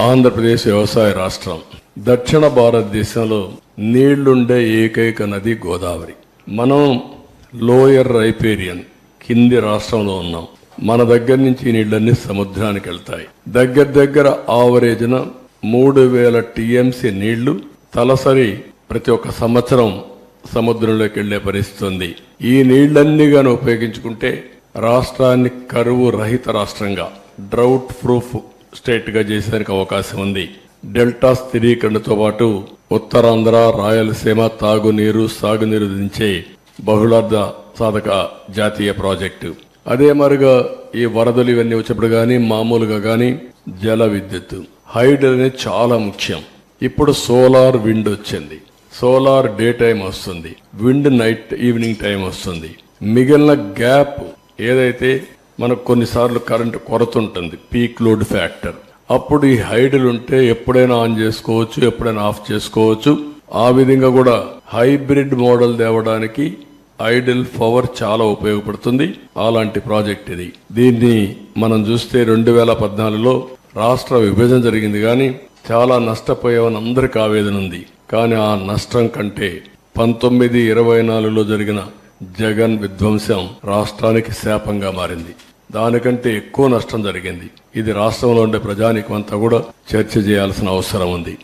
ఆంధ్రప్రదేశ్ వ్యవసాయ రాష్ట్రం. దక్షిణ భారతదేశంలో నీళ్ళుండే ఏకైక నది గోదావరి. మనం లోయర్ రైపేరియన్ కింది రాష్ట్రంలో ఉన్నాం. మన దగ్గర నుంచి ఈ నీళ్ళన్నీ సముద్రానికి వెళ్తాయి. దగ్గర దగ్గర ఆవరేజ్న మూడు వేల టీఎంసీ నీళ్ళు తలసరి ప్రతి ఒక్క సంవత్సరం సముద్రంలోకి వెళ్ళే పరిస్థితి ఉంది. ఈ నీళ్ళన్నీ గాను ఉపయోగించుకుంటే రాష్ట్రాన్ని కరువు రహిత రాష్ట్రంగా డ్రౌట్ ప్రూఫ్ స్టేట్గా చేసేదానికి చేసేందుకు అవకాశం ఉంది. డెల్టా స్థిరీకరణతో పాటు ఉత్తరాంధ్ర రాయలసీమ తాగునీరు సాగునీరు దించే బహుళార్థ సాధక జాతీయ ప్రాజెక్టు. అదే మరుగా ఈ వరదలు ఇవన్నీ వచ్చినప్పుడు కానీ మామూలుగా కానీ జల విద్యుత్. హైడర్ అనేది చాలా ముఖ్యం. ఇప్పుడు సోలార్ విండ్ వచ్చింది. సోలార్ డే టైం వస్తుంది. విండ్ నైట్ ఈవినింగ్ టైం వస్తుంది. మిగిలిన గ్యాప్ ఏదైతే మనకు కొన్నిసార్లు కరెంటు కొరత ఉంటుంది పీక్ లోడ్ ఫ్యాక్టర్ అప్పుడు ఈ హైడల్ ఉంటే ఎప్పుడైనా ఆన్ చేసుకోవచ్చు ఎప్పుడైనా ఆఫ్ చేసుకోవచ్చు. ఆ విధంగా కూడా హైబ్రిడ్ మోడల్ తేవడానికి ఐడల్ పవర్ చాలా ఉపయోగపడుతుంది. అలాంటి ప్రాజెక్ట్ ఇది. దీన్ని మనం చూస్తే రెండు వేల పద్నాలుగులో రాష్ట్ర విభజన జరిగింది కానీ చాలా నష్టపోయామని అందరికి ఆవేదన ఉంది. కానీ ఆ నష్టం కంటే పంతొమ్మిది ఇరవై నాలుగులో జరిగిన జగన్ విధ్వంసం రాష్ట్రానికి శాపంగా మారింది. దానికంటే ఎక్కువ నష్టం జరిగింది. ఇది రాష్ట్రంలో ఉండే ప్రజానికం అంతా కూడా చర్చ చేయాల్సిన అవసరం ఉంది.